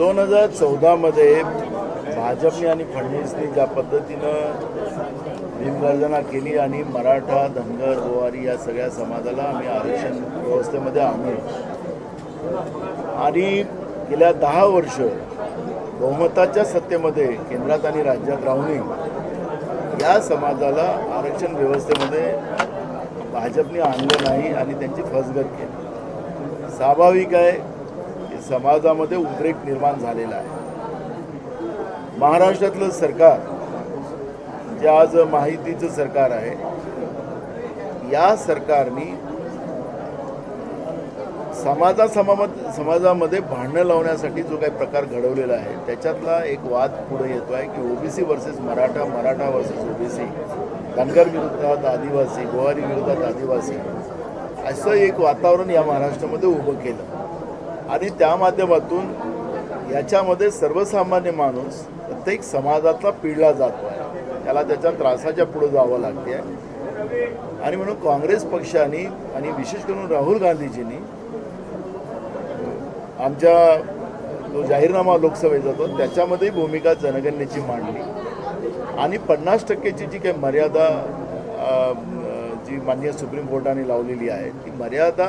दोन हजार चौदामध्ये भाजपने आणि फडणवीसने ज्या पद्धतीनं भीमगर्जना केली आणि मराठा धनगर गोवारी या सगळ्या समाजाला आम्ही आरक्षण व्यवस्थेमध्ये आणलं. आणि गेल्या दहा वर्ष बहुमताच्या सत्तेमध्ये केंद्रात आणि राज्यात राहूनही या समाजाला आरक्षण व्यवस्थेमध्ये भाजपने आणलं नाही आणि त्यांची फसगत केली. स्वाभाविक आहे समाजामध्ये उद्रेक निर्माण झालेला आहे. महाराष्ट्रातलं सरकार जे आज माहितीचं सरकार आहे या सरकारनी समाजा समामत समाजामध्ये भांडणं लावण्यासाठी जो काही प्रकार घडवलेला आहे त्याच्यातला एक वाद पुढे येतो आहे की OBC versus Maratha Maratha versus OBC Dhangar विरोधात आदिवासी गोवारी विरोधात आदिवासी असं एक वातावरण या महाराष्ट्रामध्ये उभं केलं. आणि त्या माध्यमातून याच्यामध्ये सर्वसामान्य माणूस प्रत्येक समाजातला पिळला जातो आहे. त्याला त्याच्या त्रासाच्या पुढे जावं लागते आणि म्हणून काँग्रेस पक्षाने आणि विशेष करून राहुल गांधीजींनी आमच्या जो जाहीरनामा लोकसभेचा तो त्याच्यामध्ये भूमिका जनगणनेची मांडली. आणि पन्नास टक्केची जी काही मर्यादा जी माननीय सुप्रीम कोर्टाने लावलेली आहे ती मर्यादा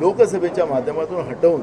लोकसभेच्या माध्यमातून हटवून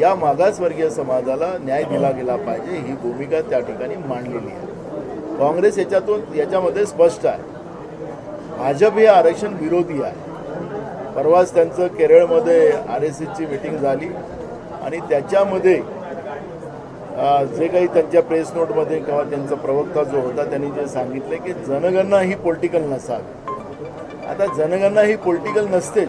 या मागासवर्गीय समाजाला न्याय दिला गेला पाहिजे ही भूमिका त्या ठिकाणी मांडलेली आहे. काँग्रेस याच्यातून याच्यामध्ये स्पष्ट आहे. भाजप हे आरक्षण विरोधी आहे. परवाच त्यांचं केरळमध्ये आर एस एसची मिटिंग झाली आणि त्याच्यामध्ये जे काही त्यांच्या प्रेस नोटमध्ये किंवा त्यांचा प्रवक्ता जो होता त्यांनी जे सांगितलं की जनगणना ही पॉलिटिकल नसावी. आता जनगणना ही पॉलिटिकल नसतेच.